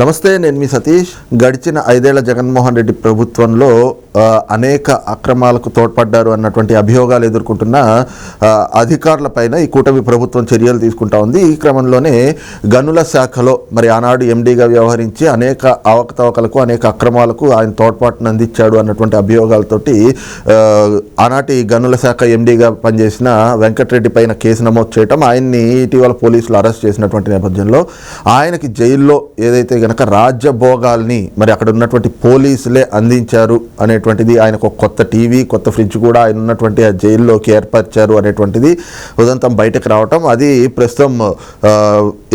నమస్తే నేను మీ సతీష్. గడిచిన ఐదేళ్ళ జగన్మోహన్ రెడ్డి ప్రభుత్వంలో అనేక అక్రమాలకు తోడ్పడ్డారు అన్నటువంటి అభియోగాలు ఎదుర్కొంటున్న అధికారులపైన ఈ కూటమి ప్రభుత్వం చర్యలు తీసుకుంటా ఉంది. ఈ క్రమంలోనే గనుల శాఖలో మరి ఆనాడు ఎండీగా వ్యవహరించి అనేక అవకతవకలకు అనేక అక్రమాలకు ఆయన తోడ్పాటును అందించాడు అన్నటువంటి అభియోగాలతోటి ఆనాటి గనుల శాఖ ఎండీగా పనిచేసిన వెంకటరెడ్డి పైన కేసు నమోదు చేయటం ఆయన్ని ఇటీవల పోలీసులు అరెస్ట్ చేసినటువంటి నేపథ్యంలో ఆయనకి జైల్లో ఏదైతే గనక రాజ్యభోగాల్ని మరి అక్కడ ఉన్నటువంటి పోలీసులే అందించారు అనేటువంటిది ఆయనకు కొత్త టీవీ కొత్త ఫ్రిడ్జ్ కూడా ఆయన ఉన్నటువంటి ఆ జైల్లోకి ఏర్పరిచారు అనేటువంటిది ఉదంతం బయటకు రావటం. అది ప్రస్తుతం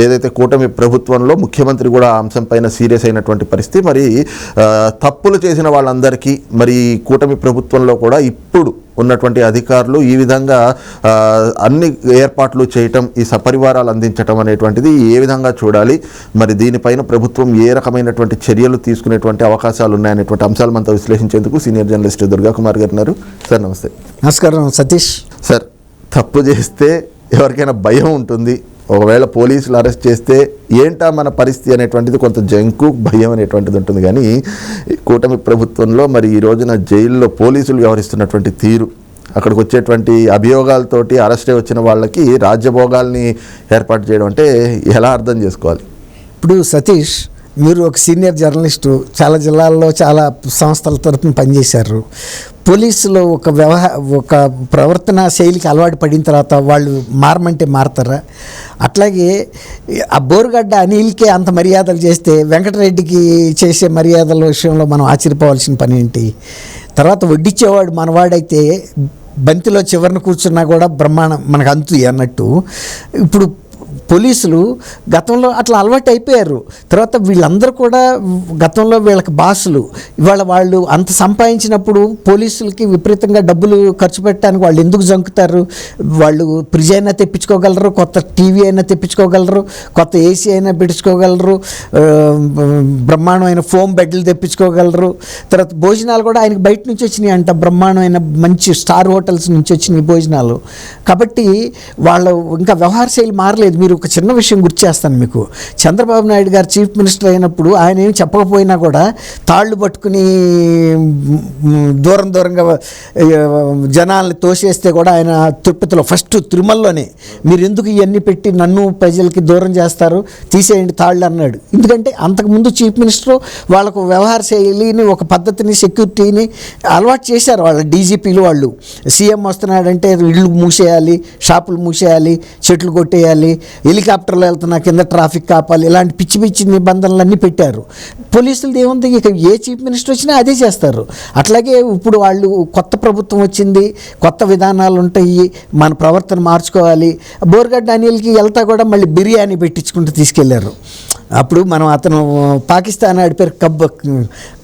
ఏదైతే కూటమి ప్రభుత్వంలో ముఖ్యమంత్రి కూడా అంశం పైన సీరియస్ అయినటువంటి పరిస్థితి. మరి తప్పులు చేసిన వాళ్ళందరికీ మరి కూటమి ప్రభుత్వంలో కూడా ఇప్పుడు ఉన్నటువంటి అధికారులు ఈ విధంగా అన్ని ఏర్పాట్లు చేయటం ఈ సపరివారాలు అందించటం అనేటువంటిది ఏ విధంగా చూడాలి? మరి దీనిపైన ప్రభుత్వం ఏ రకమైనటువంటి చర్యలు తీసుకునేటువంటి అవకాశాలు ఉన్నాయనేటువంటి అంశాలు మనతో విశ్లేషించేందుకు సీనియర్ జర్నలిస్ట్ దుర్గా కుమార్ గారు ఉన్నారు. సార్ నమస్తే. నమస్కారం సతీష్. సార్ తప్పు చేస్తే ఎవరికైనా భయం ఉంటుంది. ఒకవేళ పోలీసులు అరెస్ట్ చేస్తే ఏంటా మన పరిస్థితి అనేటువంటిది కొంత జంకు భయం అనేటువంటిది ఉంటుంది. కానీ కూటమి ప్రభుత్వంలో మరి ఈ రోజున జైల్లో పోలీసులు వ్యవహరిస్తున్నటువంటి తీరు అక్కడికి వచ్చేటువంటి అభియోగాలతోటి అరెస్ట్ వచ్చిన వాళ్ళకి రాజ్యభోగాల్ని ఏర్పాటు చేయడం అంటే ఎలా అర్థం చేసుకోవాలి? ఇప్పుడు సతీష్ మీరు ఒక సీనియర్ జర్నలిస్టు చాలా జిల్లాల్లో చాలా సంస్థల తరపున పనిచేశారు. పోలీసులో ఒక వ్యవహ ఒక ప్రవర్తన శైలికి అలవాటు పడిన తర్వాత వాళ్ళు మారమంటే మారతారా? అట్లాగే ఆ బోరుగడ్డ అనిల్కే అంత మర్యాదలు చేస్తే వెంకటరెడ్డికి చేసే మర్యాదల విషయంలో మనం ఆశ్చర్యపోవాల్సిన పని ఏంటి? తర్వాత వడ్డిచ్చేవాడు మనవాడైతే బంతిలో చివరిన కూర్చున్నా కూడా బ్రహ్మాండం మనకు అంతు అన్నట్టు. ఇప్పుడు పోలీసులు గతంలో అట్లా అలవాటు అయిపోయారు. తర్వాత వీళ్ళందరూ కూడా గతంలో వీళ్ళకి బాసులు. ఇవాళ వాళ్ళు అంత సంపాదించినప్పుడు పోలీసులకి విపరీతంగా డబ్బులు ఖర్చు పెట్టడానికి వాళ్ళు ఎందుకు జంకుతారు? వాళ్ళు ఫ్రిడ్జ్ అయినా తెప్పించుకోగలరు కొత్త టీవీ అయినా తెప్పించుకోగలరు కొత్త ఏసీ అయినా పెట్టించుకోగలరు బ్రహ్మాండమైన ఫోమ్ బెడ్లు తెప్పించుకోగలరు. తర్వాత భోజనాలు కూడా ఆయనకి బయట నుంచి వచ్చినాయి అంట బ్రహ్మాండమైన మంచి స్టార్ హోటల్స్ నుంచి వచ్చినాయి భోజనాలు. కాబట్టి వాళ్ళు ఇంకా వ్యవహార శైలి మారలేదు. మీరు ఒక చిన్న విషయం గుర్తు చేస్తాను మీకు. చంద్రబాబు నాయుడు గారు చీఫ్ మినిస్టర్ అయినప్పుడు ఆయన ఏమి చెప్పకపోయినా కూడా తాళ్ళు పట్టుకుని దూరం దూరంగా జనాల్ని తోసేస్తే కూడా ఆయన తిరుపతిలో ఫస్ట్ తిరుమలలోనే మీరు ఎందుకు ఇవన్నీ పెట్టి నన్ను ప్రజలకి దూరం చేస్తారు? తీసేయండి తాళ్ళు అన్నాడు. ఎందుకంటే అంతకుముందు చీఫ్ మినిస్టర్ వాళ్ళకు వ్యవహార శైలిని ఒక పద్ధతిని సెక్యూరిటీని అలవాటు చేశారు వాళ్ళ డీజీపీలు వాళ్ళు. సీఎం వస్తున్నాడంటే ఇళ్ళు మూసేయాలి షాపులు మూసేయాలి చెట్లు కొట్టేయాలి హెలికాప్టర్లో వెళ్తున్నా కింద ట్రాఫిక్ కాపాలి ఇలాంటి పిచ్చి పిచ్చి నిబంధనలు అన్నీ పెట్టారు. పోలీసులది ఏముంది ఇక ఏ చీఫ్ మినిస్టర్ వచ్చినా అదే చేస్తారు. అట్లాగే ఇప్పుడు వాళ్ళు కొత్త ప్రభుత్వం వచ్చింది కొత్త విధానాలు ఉంటాయి మన ప్రవర్తన మార్చుకోవాలి. బోర్గడ్ అనిల్కి వెళ్తా కూడా మళ్ళీ బిర్యానీ పెట్టించుకుంటూ తీసుకెళ్ళారు. అప్పుడు మనం అతను పాకిస్తాన్ ఆడిపోయారు పేరు కబ్బ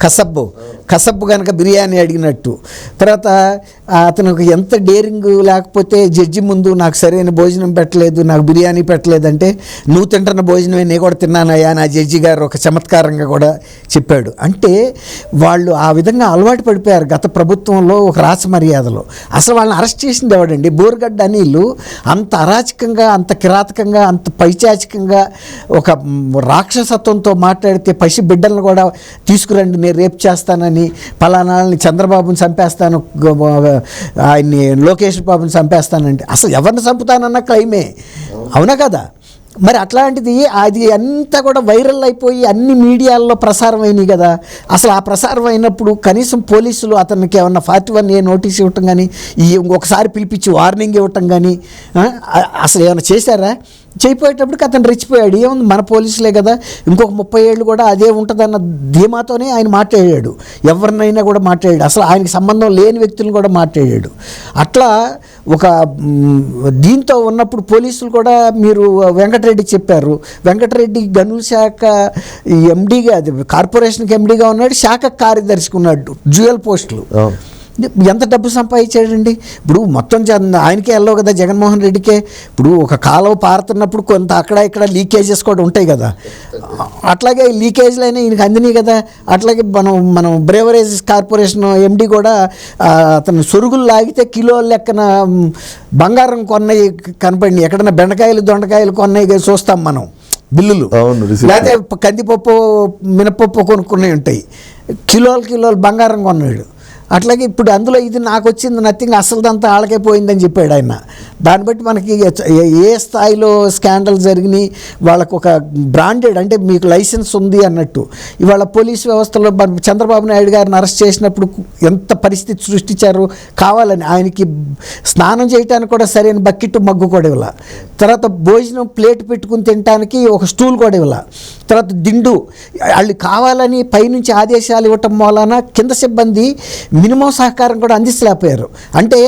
కసబ్బు కసబ్బు కనుక బిర్యానీ అడిగినట్టు. తర్వాత అతనికి ఎంత డేరింగ్ లేకపోతే జడ్జి ముందు నాకు సరైన భోజనం పెట్టలేదు నాకు బిర్యానీ పెట్టలేదంటే నువ్వు తింటున్న భోజనమే నేను కూడా తిన్నానయ్యా నా జడ్జి గారు ఒక చమత్కారంగా కూడా చెప్పాడు. అంటే వాళ్ళు ఆ విధంగా అలవాటు పడిపోయారు గత ప్రభుత్వంలో ఒక రాస మర్యాదలో. అసలు వాళ్ళని అరెస్ట్ చేసింది ఎవడండి? బోర్గడ్డ అనిలు. అంత అరాచకంగా అంత కిరాతకంగా అంత పైచాచికంగా ఒక రాక్షసత్వంతో మాట్లాడితే పసి బిడ్డలను కూడా తీసుకురండి నేను రేపు చేస్తానని పలానాలని చంద్రబాబుని చంపేస్తాను ఆయన్ని లోకేష్ బాబుని చంపేస్తానంటే అసలు ఎవరిని చంపుతానన్న క్లైమే. అవునా కదా? మరి అట్లాంటిది అది అంతా కూడా వైరల్ అయిపోయి అన్ని మీడియాల్లో ప్రసారం అయినాయి కదా. అసలు ఆ ప్రసారం అయినప్పుడు కనీసం పోలీసులు అతనికి ఏమన్నా ఫార్టీ వన్ ఏ నోటీస్ ఇవ్వటం కానీ ఈ ఒకసారి పిలిపించి వార్నింగ్ ఇవ్వటం కానీ అసలు ఏమైనా చేశారా? చేయిపోయేటప్పటికి అతను రెచ్చిపోయాడు. ఏముంది? మన పోలీసులే కదా. ఇంకొక ముప్పై ఏళ్ళు కూడా అదే ఉంటుందన్న ధీమాతోనే ఆయన మాట్లాడాడు. ఎవరినైనా కూడా మాట్లాడాడు. అసలు ఆయనకి సంబంధం లేని వ్యక్తులను కూడా మాట్లాడాడు. అట్లా ఒక దీంతో ఉన్నప్పుడు పోలీసులు కూడా మీరు వెంకటరెడ్డి చెప్పారు. వెంకటరెడ్డి గనుల శాఖ ఎండీగా అది కార్పొరేషన్కి ఎండీగా ఉన్నాడు. శాఖ కార్యదర్శికి ఉన్నాడు. జ్యువెల్ పోస్టులు. ఎంత డబ్బు సంపాదించాడండి? ఇప్పుడు మొత్తం ఆయనకే వెళ్ళవు కదా జగన్మోహన్ రెడ్డికే. ఇప్పుడు ఒక కాలువ పారుతున్నప్పుడు కొంత అక్కడ ఇక్కడ లీకేజెస్ కూడా ఉంటాయి కదా. అట్లాగే లీకేజ్లు అయినా ఈయనకి అందినాయి కదా. అట్లాగే మనం మనం బ్రేవరేజ్ కార్పొరేషన్ ఎండి కూడా అతను సొరుగులు లాగితే కిలో లెక్కన బంగారం కొన్నవి కనపడినాయి ఎక్కడైనా బెండకాయలు దొండకాయలు కొన్నవి చూస్తాం మనం బిల్లులు. అవును. లేకపోతే కందిపప్పు మినపప్పు కొనుక్కునే ఉంటాయి. కిలోలు కిలోలు బంగారం కొన్నాడు. అట్లాగే ఇప్పుడు అందులో ఇది నాకు వచ్చింది నథింగ్ అసలుదంతా ఆళ్ళకే పోయిందని చెప్పాడు ఆయన. దాన్ని బట్టి మనకి ఏ- స్థాయిలో స్కాండల్ జరిగినాయి వాళ్ళకు ఒక బ్రాండెడ్ అంటే మీకు లైసెన్స్ ఉంది అన్నట్టు. ఇవాళ పోలీస్ వ్యవస్థలో చంద్రబాబు నాయుడు గారిని అరెస్ట్ చేసినప్పుడు ఎంత పరిస్థితి సృష్టించారు కావాలని ఆయనకి స్నానం చేయడానికి కూడా సరైన బకెట్ మగ్గు కూడా ఇవ్వాల. తర్వాత భోజనం ప్లేట్ పెట్టుకుని తినడానికి ఒక స్టూల్ కూడా ఇవ్వాల. తర్వాత దిండు వాళ్ళు కావాలని పైనుంచి ఆదేశాలు ఇవ్వటం మూలాన కింద సిబ్బంది మినిమం సహకారం కూడా అందించలేకపోయారు అంటే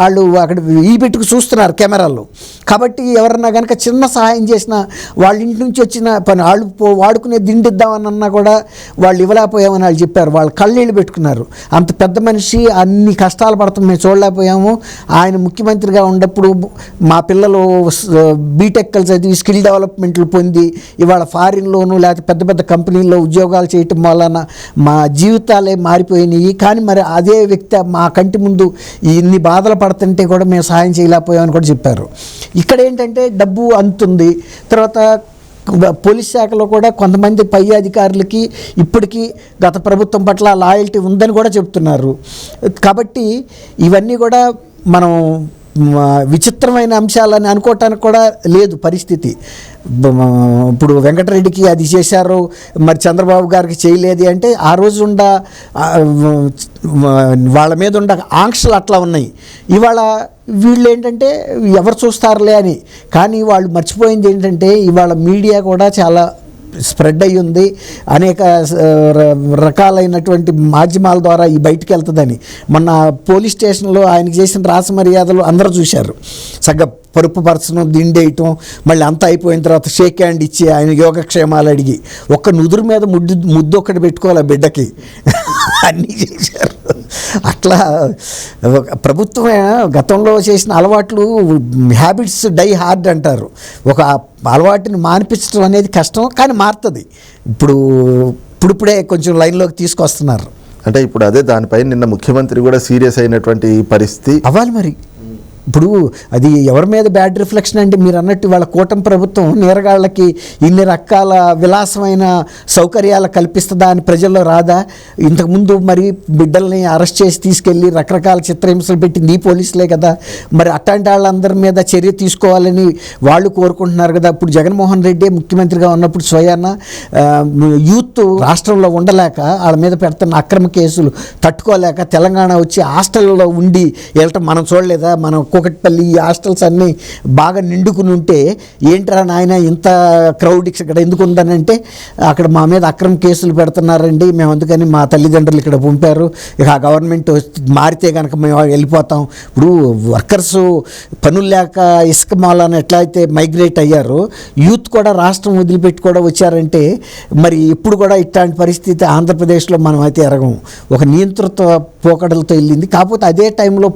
వాళ్ళు అక్కడ ఈ పెట్టుకు చూస్తున్నారు కెమెరాలు. కాబట్టి ఎవరన్నా కనుక చిన్న సహాయం చేసినా వాళ్ళ ఇంటి నుంచి వచ్చిన పని వాళ్ళు వాడుకునే దిండిద్దామన్నా కూడా వాళ్ళు ఇవ్వలేకపోయామని వాళ్ళు చెప్పారు. వాళ్ళు కళ్ళీళ్ళు పెట్టుకున్నారు. అంత పెద్ద మనిషి అన్ని కష్టాలు పడతాం మేము చూడలేకపోయాము. ఆయన ముఖ్యమంత్రిగా ఉన్నప్పుడు మా పిల్లలు బీటెక్లు చదివి స్కిల్ డెవలప్మెంట్లు పొంది ఇవాళ ఫారిన్లోను లేకపోతే పెద్ద పెద్ద కంపెనీల్లో ఉద్యోగాలు చేయటం వలన మా జీవితాలే మారిపోయినాయి. కానీ మరి అదే వ్యక్తి మా కంటి ముందు ఇన్ని బాధలు పడుతుంటే కూడా మేము సహాయం చేయలేకపోయామని కూడా చెప్పారు. ఇక్కడ ఏంటంటే డబ్బు అంతుంది. తర్వాత పోలీస్ శాఖలో కూడా కొంతమంది పై అధికారులకి ఇప్పటికీ గత ప్రభుత్వం పట్ల లాయల్టీ ఉందని కూడా చెప్తున్నారు. కాబట్టి ఇవన్నీ కూడా మనం విచిత్రమైన అంశాలని అనుకోవటానికి కూడా లేదు పరిస్థితి. ఇప్పుడు వెంకటరెడ్డికి అది చేశారు మరి చంద్రబాబు గారికి చేయలేదు అంటే ఆ రోజు ఉండ వాళ్ళ మీద ఉండ ఆంక్షలు అట్లా ఉన్నాయి. ఇవాళ వీళ్ళు ఏంటంటే ఎవరు చూస్తారులే అని. కానీ వాళ్ళు మర్చిపోయింది ఏంటంటే ఇవాళ మీడియా కూడా చాలా స్ప్రెడ్ అయ్యి ఉంది. అనేక రకాలైనటువంటి మాధ్యమాల ద్వారా ఈ బయటికి వెళ్తుందని. మొన్న పోలీస్ స్టేషన్లో ఆయనకి చేసిన రాస మర్యాదలు అందరూ చూశారు. సగ్గ పరుపు పరచడం దిండేయటం మళ్ళీ అంతా అయిపోయిన తర్వాత షేక్ హ్యాండ్ ఇచ్చి ఆయన యోగక్షేమాలు అడిగి ఒక్క నుదురు మీద ముద్దు ముద్దు ఒక్కటి పెట్టుకోవాలి ఆ బిడ్డకి. అన్నీ చేశారు. అట్లా ఒక ప్రభుత్వమే గతంలో చేసిన అలవాట్లు హ్యాబిట్స్ డై హార్డ్ అంటారు. ఒక అలవాటుని మానిపించడం అనేది కష్టం కానీ మారుతుంది. ఇప్పుడు ఇప్పుడిప్పుడే కొంచెం లైన్లోకి తీసుకొస్తున్నారు. అంటే ఇప్పుడు అదే దానిపై నిన్న ముఖ్యమంత్రి కూడా సీరియస్ అయినటువంటి పరిస్థితి. అవ్వాలి మరి. ఇప్పుడు అది ఎవరి మీద బ్యాడ్ రిఫ్లెక్షన్ అంటే మీరు అన్నట్టు వాళ్ళ కూటమి ప్రభుత్వం నేరగాళ్ళకి ఇన్ని రకాల విలాసమైన సౌకర్యాలు కల్పిస్తుందా అని ప్రజల్లో రాదా? ఇంతకుముందు మరి బిడ్డల్ని అరెస్ట్ చేసి తీసుకెళ్ళి రకరకాల చిత్రహింసలు పెట్టింది ఈ పోలీసులే కదా. మరి అట్లాంటి వాళ్ళందరి మీద చర్య తీసుకోవాలని వాళ్ళు కోరుకుంటున్నారు కదా. ఇప్పుడు జగన్మోహన్ రెడ్డి ముఖ్యమంత్రిగా ఉన్నప్పుడు స్వయాన యూత్ రాష్ట్రంలో ఉండలేక వాళ్ళ మీద పెడుతున్న అక్రమ కేసులు తట్టుకోలేక తెలంగాణ వచ్చి హాస్టల్లో ఉండి వెళ్ళటం మనం చూడలేదా? మనం కూకట్పల్లి ఈ హాస్టల్స్ అన్నీ బాగా నిండుకుని ఉంటే ఏంట్రా నాయన ఇంత క్రౌడ్ ఇక్కడ ఎందుకు ఉందనంటే అక్కడ మా మీద అక్రమ కేసులు పెడుతున్నారండి. మేము అందుకని మా తల్లిదండ్రులు ఇక్కడ పంపారు. ఇక ఆ గవర్నమెంట్ మారితే కనుక మేము వెళ్ళిపోతాం. ఇప్పుడు వర్కర్స్ పనులు లేక ఇసుక మాలని ఎట్లయితే మైగ్రేట్ అయ్యారో యూత్ కూడా రాష్ట్రం వదిలిపెట్టి కూడా వచ్చారంటే మరి ఇప్పుడు కూడా ఇట్లాంటి పరిస్థితి ఆంధ్రప్రదేశ్లో మనం అయితే ఎరగము ఒక నియంతృత్వ పోకడలతో వెళ్ళింది. కాకపోతే అదే టైంలో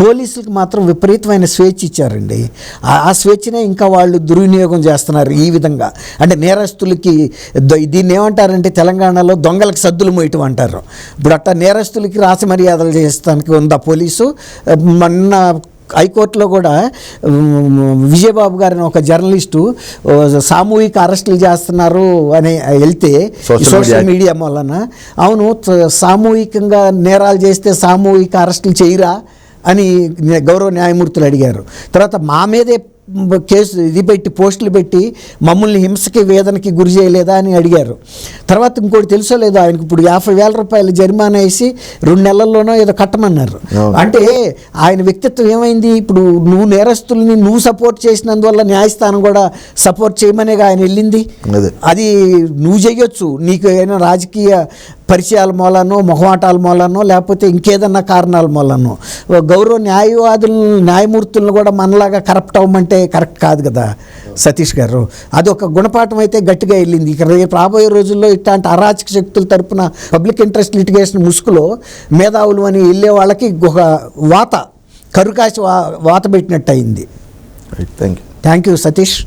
పోలీసులకు మాత్రం విపరీతమైన స్వేచ్ఛ ఇచ్చారండి. ఆ- స్వేచ్ఛనే ఇంకా వాళ్ళు దుర్వినియోగం చేస్తున్నారు ఈ విధంగా. అంటే నేరస్తులకి దీన్ని ఏమంటారంటే తెలంగాణలో దొంగలకు సద్దులు మోయటం అంటారు. ఇప్పుడు అట్లా నేరస్తులకి రాసి మర్యాదలు చేస్తానికి ఉందా పోలీసు? మొన్న హైకోర్టులో కూడా విజయబాబు గారిని ఒక జర్నలిస్టు సామూహిక అరెస్టులు చేస్తున్నారు అని వెళ్తే సోషల్. మీడియా వలన అవును సామూహికంగా నేరాలు చేస్తే సామూహిక అరెస్టులు చేయరా? అని గౌరవ న్యాయమూర్తులు అడిగారు. తర్వాత మా మీదే కేసు ఇది పెట్టి పోస్టులు పెట్టి మమ్మల్ని హింసకి వేదనకి గురి చేయలేదా అని అడిగారు. తర్వాత ఇంకోటి తెలుసో లేదో ఆయనకి ఇప్పుడు యాభై వేల రూపాయలు జరిమానా వేసి రెండు నెలల్లోనో ఏదో కట్టమన్నారు. అంటే ఆయన వ్యక్తిత్వం ఏమైంది? ఇప్పుడు నువ్వు నేరస్తుల్ని నువ్వు సపోర్ట్ చేసినందువల్ల న్యాయస్థానం కూడా సపోర్ట్ చేయమనేగా ఆయన వెళ్ళింది? అదే. నువ్వు చేయొచ్చు నీకు ఏదైనా రాజకీయ పరిచయాల మూలనో మొహమాటాల మూలనో లేకపోతే ఇంకేదన్నా కారణాల మూలనో. గౌరవ న్యాయవాదులను న్యాయమూర్తులను కూడా మనలాగా కరప్ట్ అవ్వమంటే కరెక్ట్ కాదు కదా సతీష్ గారు. అది ఒక గుణపాఠం అయితే గట్టిగా వెళ్ళింది. ఇక రేపు రాబోయే రోజుల్లో ఇట్లాంటి అరాచక శక్తుల తరపున పబ్లిక్ ఇంట్రెస్ట్ లిటిగేషన్ ముసుగులో మేధావులు అని వెళ్ళే వాళ్ళకి ఒక వాత కరుకాసి వా వాత పెట్టినట్టు అయింది. Thank you thank you Satish.